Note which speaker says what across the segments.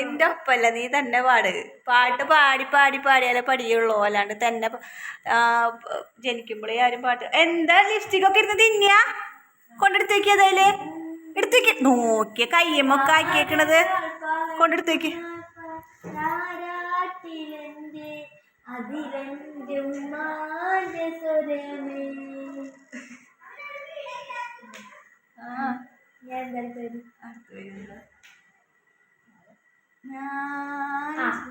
Speaker 1: എന്റെ ഒപ്പല്ല നീ തന്നെ പാട്. പാട്ട് പാടി പാടി പാടിയാലേ പഠിയുള്ളൂ. അല്ലാണ്ട് തന്നെ ആ, ജനിക്കുമ്പോഴേ ആരും പാട്ട് എന്താ ലിപ്സ്റ്റിക് ഒക്കെ ഇരുന്ന് തിന്നിയാ? കൊണ്ടെടുത്തേക്ക് അതായത് എടുത്തേക്ക്. നോക്കിയ കയ്യമ്മൊക്കെ ആക്കിയേക്കണത്. കൊണ്ടെടുത്തേക്ക്. ആ
Speaker 2: താരാട്ടിലെന്റെ അതിലെന്റെ ഞാൻ എന്തായാലും ആ,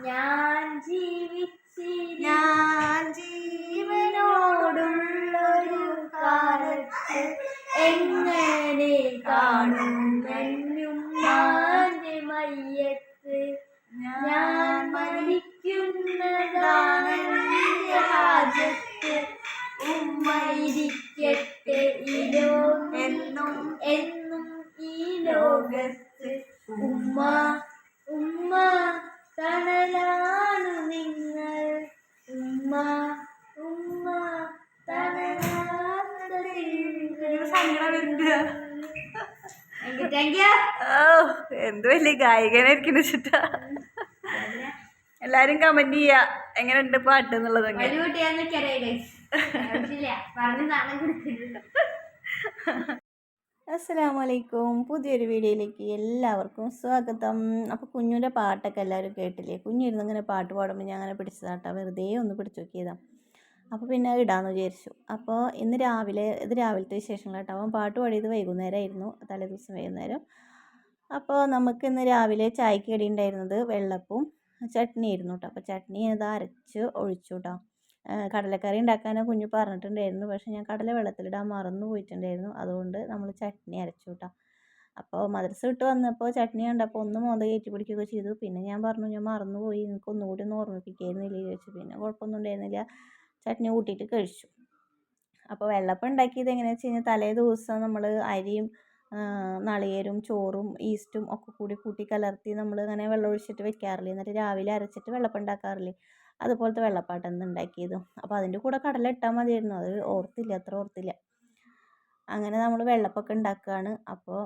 Speaker 2: ഞാൻ ജീവിച്ചി
Speaker 1: ഞാൻ
Speaker 2: ജീവനോടുള്ളൊരു കാലത്ത് എങ്ങനെ കാണും എന്നുമ്മാന്റെ മയ്യത്ത്. ഞാൻ മരിക്കുന്നതാണ് എന്റെ ഹാജത്ത് ഉമ്മയിരിക്കട്ടെ ഇരോ
Speaker 1: എന്നും
Speaker 2: എന്നും ഈ ലോകത്ത് ഉമ്മ ഉമ്മ തണലാണ് നിങ്ങൾ. ഉമ്മ ഉമ്മ
Speaker 1: എന്ത് വലിയ ഗായകനായിരിക്കും വെച്ചിട്ടാ എല്ലാരും കമന്റ് ചെയ്യാ. എങ്ങനെയുണ്ട് പാട്ട്
Speaker 2: എന്നുള്ളത് പറഞ്ഞു നാണം കൊടുത്തിട്ടുണ്ടോ
Speaker 1: അസ്സലാമു അലൈക്കും പുതിയൊരു വീഡിയോയിലേക്ക് എല്ലാവർക്കും സ്വാഗതം. അപ്പോൾ കുഞ്ഞിന്റെ പാട്ടൊക്കെ എല്ലാവരും കേട്ടില്ലേ? കുഞ്ഞിരുന്ന് ഇങ്ങനെ പാട്ട് പാടുമ്പോൾ ഞാൻ അങ്ങനെ പിടിച്ചതാട്ടോ. വെറുതെ ഒന്ന് പിടിച്ചു നോക്കിയതാ. അപ്പോൾ പിന്നെ അത് ഇടാമെന്ന് വിചാരിച്ചു. അപ്പോൾ ഇന്ന് രാവിലെ ഇത് രാവിലത്തെ വിശേഷങ്ങളാട്ടോ. അവൻ പാട്ട് പാടിയത് വൈകുന്നേരമായിരുന്നു തലേ ദിവസം വൈകുന്നേരം. അപ്പോൾ നമുക്ക് ഇന്ന് രാവിലെ ചായക്ക് കടി ഉണ്ടായിരുന്നത് വെള്ളപ്പവും ചട്നി ആയിരുന്നു കേട്ടോ അപ്പോൾ ചട്നി ഇത് അരച്ച് ഒഴിച്ചു കേട്ടോ കടലക്കറി ഉണ്ടാക്കാൻ കുഞ്ഞു പറഞ്ഞിട്ടുണ്ടായിരുന്നു. പക്ഷേ ഞാൻ കടല വെള്ളത്തിലിടാൻ മറന്നു പോയിട്ടുണ്ടായിരുന്നു. അതുകൊണ്ട് നമ്മൾ ചട്നി അരച്ചു കേട്ടോ അപ്പോൾ മദ്രസ വിട്ട് വന്നപ്പോൾ ചട്നി കണ്ടപ്പോൾ ഒന്ന് മോന്ത കയറ്റി പിടിക്കുകയൊക്കെ ചെയ്തു. പിന്നെ ഞാൻ പറഞ്ഞു ഞാൻ മറന്നു പോയി എനിക്ക് ഒന്നുകൂടി ഒന്ന് ഓർമ്മിപ്പിക്കായിരുന്നില്ല? ചോദിച്ചു. പിന്നെ കുഴപ്പമൊന്നും ഉണ്ടായിരുന്നില്ല. ചട്നി കൂട്ടിയിട്ട് കഴിച്ചു. അപ്പോൾ വെള്ളപ്പം ഉണ്ടാക്കിയത് എങ്ങനെയാണെന്ന് വെച്ച് കഴിഞ്ഞാൽ തലേ ദിവസം നമ്മൾ അരിയും നളിയരും ചോറും ഈസ്റ്റും ഒക്കെ കൂടി കൂട്ടി കലർത്തി നമ്മൾ ഇങ്ങനെ വെള്ളം ഒഴിച്ചിട്ട് വെക്കാറില്ലേ? എന്നിട്ട് രാവിലെ അരച്ചിട്ട് വെള്ളപ്പം ഉണ്ടാക്കാറില്ലേ? അതുപോലത്തെ വെള്ളപ്പാട്ടാണ് ഉണ്ടാക്കിയതും. അപ്പോൾ അതിന്റെ കൂടെ കടല ഇട്ടാൽ മതിയായിരുന്നു. അത് ഓർത്തില്ല അത്ര ഓർത്തില്ല. അങ്ങനെ നമ്മൾ വെള്ളപ്പൊക്കെ ഉണ്ടാക്കുകയാണ് അപ്പോൾ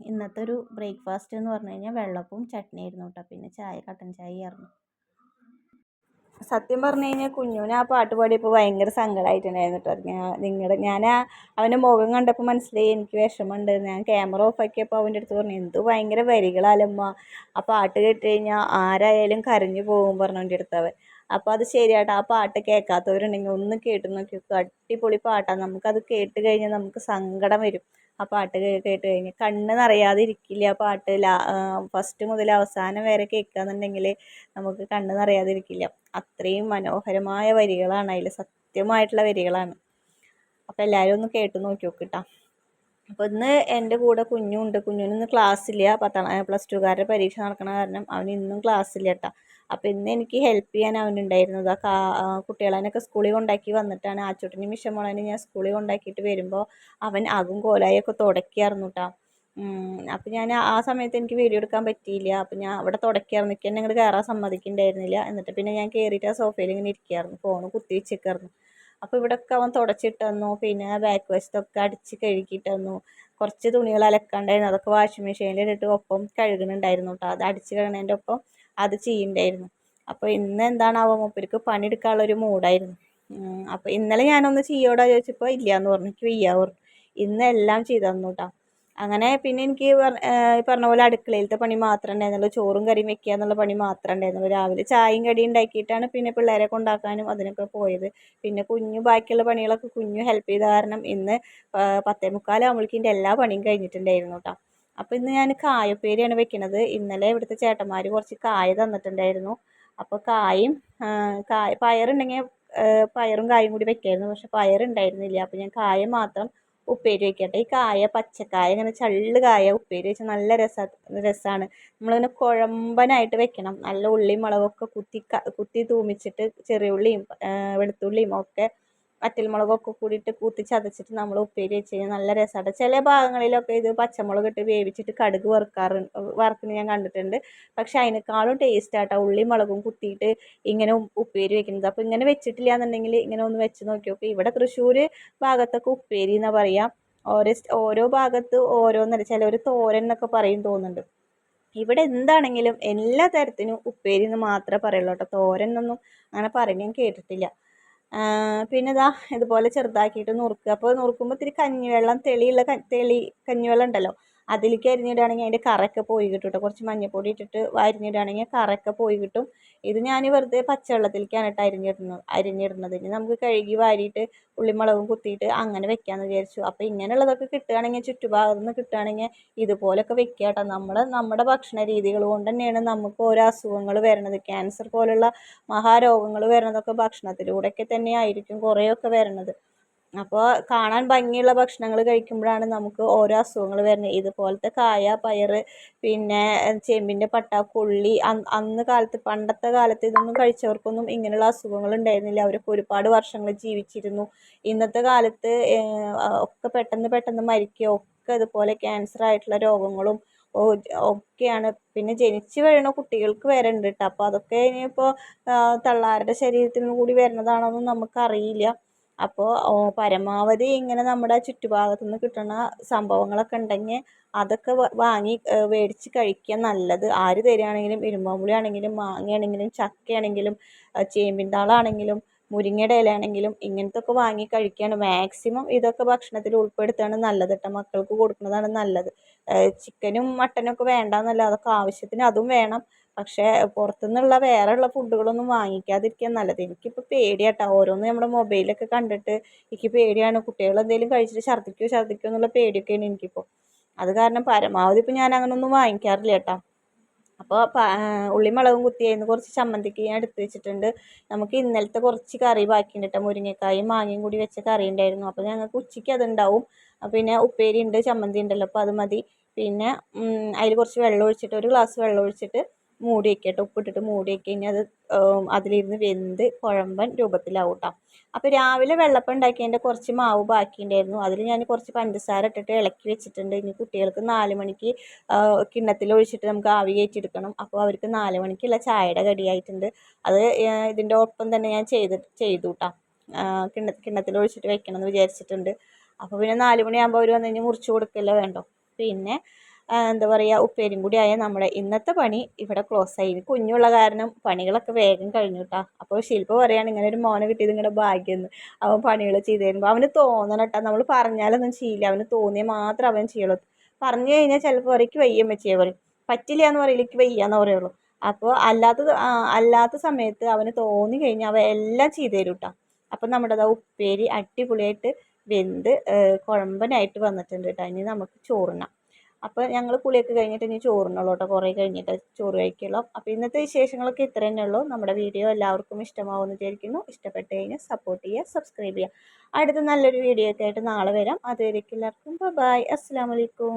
Speaker 1: ഇന്നത്തെ ഒരു ബ്രേക്ക്ഫാസ്റ്റ് എന്ന് പറഞ്ഞു കഴിഞ്ഞാൽ വെള്ളപ്പവും ചട്നിയായിരുന്നു കേട്ടോ പിന്നെ ചായ കട്ടൻ ചായ ആയിരുന്നു. സത്യം പറഞ്ഞു കഴിഞ്ഞാൽ കുഞ്ഞുവിന് ആ പാട്ട് പാടിയപ്പോൾ ഭയങ്കര സങ്കടമായിട്ടുണ്ടായിരുന്നു കേട്ടോ ഞാൻ നിങ്ങളുടെ ഞാൻ ആ അവന്റെ മുഖം കണ്ടപ്പോൾ മനസ്സിലായി എനിക്ക് വിഷമമുണ്ട് ഞാൻ ക്യാമറ ഓഫ് ആക്കിയപ്പോൾ അവന്റെ അടുത്ത് പറഞ്ഞു എന്ത് ഭയങ്കര വരികളാലമ്മ. ആ പാട്ട് കേട്ട് കഴിഞ്ഞാൽ ആരായാലും കരഞ്ഞു പോകും പറഞ്ഞു എന്റെ അടുത്ത് അവൻ. അപ്പോൾ അത് ശരിയാട്ടോ ആ പാട്ട് കേൾക്കാത്തവരുണ്ടെങ്കിൽ ഒന്ന് കേട്ട് നോക്കി അടിപൊളി പാട്ടാണ് നമുക്കത് കേട്ട് കഴിഞ്ഞാൽ നമുക്ക് സങ്കടം വരും. ആ പാട്ട് കേട്ട് കഴിഞ്ഞാൽ കണ്ണ് നിറയാതെ ഇരിക്കില്ല ആ പാട്ട്? ലാ ഫസ്റ്റ് മുതൽ അവസാനം വരെ കേൾക്കുകയെന്നുണ്ടെങ്കിൽ നമുക്ക് കണ്ണ് നിറയാതെ ഇരിക്കില്ല. അത്രയും മനോഹരമായ വരികളാണ്. അതിൽ സത്യമായിട്ടുള്ള വരികളാണ്. അപ്പോൾ എല്ലാവരും ഒന്ന് കേട്ട് നോക്കി നോക്കിട്ടാ അപ്പോൾ ഇന്ന് എന്റെ കൂടെ കുഞ്ഞുണ്ട്. കുഞ്ഞിന് ഇന്ന് ക്ലാസ്സില്ല പത്താം പ്ലസ് ടുക്കാരുടെ പരീക്ഷ നടക്കണ കാരണം അവന് ഇന്നും ക്ലാസ്സില്ല കേട്ടോ അപ്പോൾ ഇന്ന് എനിക്ക് ഹെൽപ്പ് ചെയ്യാൻ അവനുണ്ടായിരുന്നത് ആ കാ ആ കുട്ടികളെയൊക്കെ സ്കൂളിൽ കൊണ്ടാക്കി വന്നിട്ടാണ്. ആച്ചോട്ടിനും മിഷമോളനെ ഞാൻ സ്കൂളിൽ കൊണ്ടാക്കിയിട്ട് വരുമ്പോൾ അവൻ അകും കോലായൊക്കെ തുടക്കിയായിരുന്നു കേട്ടോ അപ്പോൾ ഞാൻ ആ സമയത്ത് എനിക്ക് വീഡിയോ എടുക്കാൻ പറ്റിയില്ല. അപ്പോൾ ഞാൻ അവിടെ തുടക്കിയായിരുന്നു. എനിക്ക് എന്നെ ഇങ്ങോട്ട് കയറാൻ സമ്മതിക്കുന്നുണ്ടായിരുന്നില്ല. എന്നിട്ട് പിന്നെ ഞാൻ കയറിയിട്ട് ആ സോഫയിൽ ഇങ്ങനെ ഇരിക്കുകയായിരുന്നു ഫോൺ കുത്തി വെച്ചേക്കായിരുന്നു. അപ്പോൾ ഇവിടെയൊക്കെ അവൻ തുടച്ചിട്ട് തന്നു പിന്നെ ബാക്ക് വശത്തൊക്കെ അടിച്ച് കഴുകിയിട്ട് തന്നു കുറച്ച് തുണികൾ അലക്കാണ്ടായിരുന്നു. അതൊക്കെ വാഷിംഗ് മെഷീനിൽ ഇട്ടിട്ട് ഒപ്പം കഴുകുന്നുണ്ടായിരുന്നു കേട്ടോ അത് അടിച്ച് കഴുകുന്നതിന്റെ ഒപ്പം അത് ചെയ്യുന്നുണ്ടായിരുന്നു അപ്പോൾ ഇന്ന് എന്താണ് എന്താണാവോ മൂപ്പർക്ക് പണിയെടുക്കാനുള്ള ഒരു മൂഡായിരുന്നു. അപ്പോൾ ഇന്നലെ ഞാനൊന്ന് ചെയ്യോടാ ചോദിച്ചപ്പോൾ ഇല്ലയെന്ന് പറഞ്ഞു. എനിക്ക് പറഞ്ഞു. ഇന്ന് എല്ലാം ചെയ്തു തന്നു കേട്ടോ അങ്ങനെ പിന്നെ എനിക്ക് പറഞ്ഞ പോലെ അടുക്കളയിലത്തെ പണി മാത്രമേ ഉണ്ടായിരുന്നുള്ളൂ. ചോറും കറിയും വെക്കുക എന്നുള്ള പണി മാത്രമേ ഉണ്ടായിരുന്നുള്ളൂ. രാവിലെ ചായയും കടിയും ഉണ്ടാക്കിയിട്ടാണ് പിന്നെ പിള്ളേരെ കൊണ്ടാക്കാനും അതിനൊക്കെ പോയത്. പിന്നെ കുഞ്ഞു ബാക്കിയുള്ള പണികളൊക്കെ കുഞ്ഞു ഹെൽപ്പ് ചെയ്ത കാരണം ഇന്ന് പത്തേ മുക്കാലാകുമ്പോഴേക്കും എന്റെ എല്ലാ പണിയും കഴിഞ്ഞിട്ടുണ്ടായിരുന്നു കേട്ടോ അപ്പോൾ ഇന്ന് ഞാൻ കായപ്പേരിയാണ് വെക്കുന്നത് ഇന്നലെ ഇവിടുത്തെ ചേട്ടന്മാർ കുറച്ച് കായ തന്നിട്ടുണ്ടായിരുന്നു. അപ്പോൾ കായും കായ പയറുണ്ടെങ്കിൽ പയറും കായും കൂടി വെക്കായിരുന്നു. പക്ഷെ പയറുണ്ടായിരുന്നില്ല. അപ്പോൾ ഞാൻ കായ മാത്രം ഉപ്പേരി വയ്ക്കട്ടെ ഈ കായ പച്ചക്കായ ഇങ്ങനെ ചള്ള് കായ ഉപ്പേരി വെച്ചാൽ നല്ല രസ രസമാണ് നമ്മളിങ്ങനെ കുഴമ്പനായിട്ട് വെക്കണം. നല്ല ഉള്ളിയും മുളകൊക്കെ കുത്തി കുത്തി തൂമിച്ചിട്ട് ചെറിയ ഉള്ളിയും വെളുത്തുള്ളിയും ഒക്കെ വറ്റൽമുളകൊക്കെ കൂടിയിട്ട് കൂത്തി ചതച്ചിട്ട് നമ്മൾ ഉപ്പേരി വെച്ച് കഴിഞ്ഞാൽ നല്ല രസമാണ് ചില ഭാഗങ്ങളിലൊക്കെ ഇത് പച്ചമുളക് ഇട്ട് വേവിച്ചിട്ട് കടുക് വറുക്കാറ് വറുക്കുന്നത് ഞാൻ കണ്ടിട്ടുണ്ട്. പക്ഷെ അതിനേക്കാളും ടേസ്റ്റ് ആട്ടോ ഉള്ളി മുളകും കുത്തിയിട്ട് ഇങ്ങനെ ഉപ്പേരി വെക്കുന്നത്. അപ്പോൾ ഇങ്ങനെ വെച്ചിട്ടില്ല എന്നുണ്ടെങ്കിൽ ഇങ്ങനെ ഒന്ന് വെച്ച് നോക്കി നോക്കി ഇവിടെ തൃശ്ശൂർ ഭാഗത്തൊക്കെ ഉപ്പേരി എന്നാ പറയുക ഓരോ ഓരോ ഭാഗത്ത് ഓരോന്നല്ല ചിലർ തോരൻ എന്നൊക്കെ പറയും തോന്നുന്നുണ്ട്. ഇവിടെ എന്താണെങ്കിലും എല്ലാ തരത്തിനും ഉപ്പേരി എന്ന് മാത്രമേ പറയുള്ളൂ കേട്ടോ തോരൻ എന്നൊന്നും അങ്ങനെ പറയുന്നത് ഞാൻ കേട്ടിട്ടില്ല. പിന്നെ ഇതാ ഇതുപോലെ ചെറുതാക്കിയിട്ട് നുറുക്കുക അപ്പോൾ നുറുക്കുമ്പോൾ ഇത്തിരി കഞ്ഞിവെള്ളം തെളിയുള്ള തെളി കഞ്ഞിവെള്ളം ഉണ്ടല്ലോ. അതിലേക്ക് അരിഞ്ഞിടുകയാണെങ്കിൽ അതിന്റെ കറയൊക്കെ പോയി കിട്ടും കേട്ടോ കുറച്ച് മഞ്ഞൾപ്പൊടി ഇട്ടിട്ട് അരിഞ്ഞിടുകയാണെങ്കിൽ കറയൊക്കെ പോയി കിട്ടും. ഇത് ഞാൻ വെറുതെ പച്ചവെള്ളത്തിലേക്കാണ് കേട്ടോ അരിഞ്ഞിടുന്നത് അരിഞ്ഞിടുന്നത്. ഇനി നമുക്ക് കഴുകി വാരിയിട്ട് ഉള്ളിമുളകും കുത്തിയിട്ട് അങ്ങനെ വെക്കാമെന്ന് വിചാരിച്ചു. അപ്പോൾ ഇങ്ങനെയുള്ളതൊക്കെ കിട്ടുകയാണെങ്കിൽ ചുറ്റുഭാഗത്തു നിന്ന് കിട്ടുകയാണെങ്കിൽ ഇതുപോലൊക്കെ വെക്കുക കേട്ടോ നമ്മൾ നമ്മുടെ ഭക്ഷണ രീതികൾ കൊണ്ട് തന്നെയാണ് നമുക്ക് ഓരോ അസുഖങ്ങൾ വരുന്നത്. ക്യാൻസർ പോലുള്ള മഹാരോഗങ്ങൾ വരുന്നതൊക്കെ ഭക്ഷണത്തിലൂടെയൊക്കെ തന്നെ ആയിരിക്കും കുറേയൊക്കെ വരുന്നത്. അപ്പോൾ കാണാൻ ഭംഗിയുള്ള ഭക്ഷണങ്ങൾ കഴിക്കുമ്പോഴാണ് നമുക്ക് ഓരോ അസുഖങ്ങൾ വരുന്നത്. ഇതുപോലത്തെ കായ പയർ പിന്നെ ചേമ്പിന്റെ പട്ട കൊള്ളി അന്ന് കാലത്ത് പണ്ടത്തെ കാലത്ത് ഇതൊന്നും കഴിച്ചവർക്കൊന്നും ഇങ്ങനെയുള്ള അസുഖങ്ങൾ ഉണ്ടായിരുന്നില്ല. അവരൊക്കെ ഒരുപാട് വർഷങ്ങൾ ജീവിച്ചിരുന്നു. ഇന്നത്തെ കാലത്ത് ഒക്കെ പെട്ടെന്ന് പെട്ടെന്ന് മരിക്കുക ഒക്കെ ഇതുപോലെ ക്യാൻസർ ആയിട്ടുള്ള രോഗങ്ങളും ഒക്കെയാണ്. പിന്നെ ജനിച്ച് വീഴുന്ന കുട്ടികൾക്ക് വരെ ഉണ്ട് കേട്ടോ. അപ്പോൾ അതൊക്കെ ഇനിയിപ്പോൾ തള്ളാരുടെ ശരീരത്തിൽ നിന്ന് കൂടി വരുന്നതാണോയെന്നും നമുക്കറിയില്ല. അപ്പോൾ പരമാവധി ഇങ്ങനെ നമ്മുടെ ചുറ്റുഭാഗത്തു നിന്ന് കിട്ടുന്ന സംഭവങ്ങളൊക്കെ ഉണ്ടെങ്കിൽ അതൊക്കെ വാങ്ങി മേടിച്ച് കഴിക്കുക നല്ലത്. ആര് തരികയാണെങ്കിലും ഇരുമ്പാമ്പുളി ആണെങ്കിലും മാങ്ങയാണെങ്കിലും ചക്കയാണെങ്കിലും ചേമ്പിൻ താളാണെങ്കിലും മുരിങ്ങയുടെ ഇലയാണെങ്കിലും ഇങ്ങനത്തെ ഒക്കെ വാങ്ങി കഴിക്കുകയാണ്. മാക്സിമം ഇതൊക്കെ ഭക്ഷണത്തിൽ ഉൾപ്പെടുത്തുകയാണ് നല്ലത് കേട്ടോ. മക്കൾക്ക് കൊടുക്കുന്നതാണ് നല്ലത്. ചിക്കനും മട്ടനും ഒക്കെ വേണ്ടാന്നല്ല. അതൊക്കെ ആവശ്യത്തിന് അതും വേണം. പക്ഷേ പുറത്തുനിന്നുള്ള വേറെയുള്ള ഫുഡുകളൊന്നും വാങ്ങിക്കാതിരിക്കുക നല്ലത്. എനിക്കിപ്പോൾ പേടിയാട്ടോ. ഓരോന്ന് നമ്മുടെ മൊബൈലൊക്കെ കണ്ടിട്ട് എനിക്ക് പേടിയാണ്. കുട്ടികൾ എന്തെങ്കിലും കഴിച്ചിട്ട് ഛർദ്ദിക്കോ ഛർദ്ദിക്കോ എന്നുള്ള പേടിയൊക്കെയാണ് എനിക്കിപ്പോൾ അത് കാരണം പരമാവധി ഇപ്പോൾ ഞാൻ അങ്ങനെയൊന്നും വാങ്ങിക്കാറില്ല കേട്ടോ. അപ്പോൾ ഉള്ളിയും മുളകും കുത്തിയായിരുന്നു. കുറച്ച് ചമ്മന്തിക്ക് ഞാൻ എടുത്ത് വെച്ചിട്ടുണ്ട്. നമുക്ക് ഇന്നലത്തെ കുറച്ച് കറി ബാക്കിയുണ്ട് കേട്ടോ. മുരിങ്ങക്കായും മാങ്ങയും കൂടി വെച്ച കറി ഉണ്ടായിരുന്നു. അപ്പോൾ ഞങ്ങൾക്ക് ഉച്ചയ്ക്ക് അതുണ്ടാവും. പിന്നെ ഉപ്പേരി ഉണ്ട് ചമ്മന്തി ഉണ്ടല്ലോ. അപ്പോൾ അത് മതി. പിന്നെ അതിൽ കുറച്ച് വെള്ളം ഒഴിച്ചിട്ട് ഒരു ഗ്ലാസ് വെള്ളം ഒഴിച്ചിട്ട് മൂടി വയ്ക്കുക കേട്ടോ ഉപ്പിട്ടിട്ട് മൂടി വയ്ക്കുക ഇനി അത് അതിലിരുന്ന് വെന്ത് കുഴമ്പൻ രൂപത്തിലാവും കേട്ടോ അപ്പോൾ രാവിലെ വെള്ളപ്പം ഉണ്ടാക്കിയതിന്റെ കുറച്ച് മാവ് ബാക്കിയുണ്ടായിരുന്നു. അതിൽ ഞാൻ കുറച്ച് പഞ്ചസാര ഇട്ടിട്ട് ഇളക്കി വെച്ചിട്ടുണ്ട്. ഇനി കുട്ടികൾക്ക് നാല് മണിക്ക് കിണ്ണത്തിൽ ഒഴിച്ചിട്ട് നമുക്ക് ആവി കയറ്റിയെടുക്കണം. അപ്പോൾ അവർക്ക് നാല് മണിക്കുള്ള ചായയുടെ കടിയായിട്ടുണ്ട്. അത് ഇതിന്റെ ഒപ്പം തന്നെ ഞാൻ ചെയ്ത് ചെയ്തു കേട്ടോ കിണ്ണ കിണ്ണത്തിൽ ഒഴിച്ചിട്ട് വെക്കണം എന്ന് വിചാരിച്ചിട്ടുണ്ട്. അപ്പോൾ പിന്നെ നാല് മണിയാകുമ്പോൾ അവർ വന്നു കഴിഞ്ഞാൽ മുറിച്ച് കൊടുക്കല്ലോ വേണ്ടോ? പിന്നെ എന്താ പറയുക ഉപ്പേരിയും കൂടി ആയാൽ നമ്മുടെ ഇന്നത്തെ പണി ഇവിടെ ക്ലോസ് ആയി. കുഞ്ഞുള്ള കാരണം പണികളൊക്കെ വേഗം കഴിഞ്ഞു കേട്ടോ അപ്പോൾ ശില്പ പറയുകയാണ് ഇങ്ങനെ ഒരു മോനെ കിട്ടിയത് നിങ്ങളുടെ ഭാഗ്യമെന്ന് അവൻ പണികൾ ചെയ്ത് തരുമ്പോൾ അവന് തോന്നണം കേട്ടോ നമ്മൾ പറഞ്ഞാലൊന്നും ചെയ്യില്ല. അവന് തോന്നിയാൽ മാത്രം അവൻ ചെയ്യുള്ളൂ പറഞ്ഞു കഴിഞ്ഞാൽ ചിലപ്പോൾ അവർക്ക് വയ്യം വെച്ചേ പറയും. പറ്റില്ല എന്ന് പറയില്ല എനിക്ക് വയ്യാന്ന് പറയുള്ളൂ. അപ്പോൾ അല്ലാത്ത അല്ലാത്ത സമയത്ത് അവന് തോന്നി കഴിഞ്ഞാൽ അവ എല്ലാം ചെയ്തു തരും കേട്ടോ അപ്പം നമ്മുടെ അതാ ഉപ്പേരി അടിപൊളിയായിട്ട് വെന്ത് കുഴമ്പനായിട്ട് വന്നിട്ടുണ്ട് കേട്ടോ ഇനി നമുക്ക് ചോറുണ്ണാം. അപ്പോൾ ഞങ്ങൾ കുളിയൊക്കെ കഴിഞ്ഞിട്ട് ഇനി ചോറിനുള്ളൂ കേട്ടോ കുറേ കഴിഞ്ഞിട്ട് ചോറ് കഴിക്കുള്ളൂ. അപ്പോൾ ഇന്നത്തെ വിശേഷങ്ങളൊക്കെ ഇത്ര ഉള്ളൂ. നമ്മുടെ വീഡിയോ എല്ലാവർക്കും ഇഷ്ടമാവുമെന്ന് വിചാരിക്കുന്നു. ഇഷ്ടപ്പെട്ട് കഴിഞ്ഞാൽ സപ്പോർട്ട് ചെയ്യുക സബ്സ്ക്രൈബ് ചെയ്യുക. അടുത്ത നല്ലൊരു വീഡിയോ ഒക്കെ ആയിട്ട് നാളെ വരാം. അതുവരേക്കും എല്ലാവർക്കും ബൈ അസ്സാം വലൈക്കും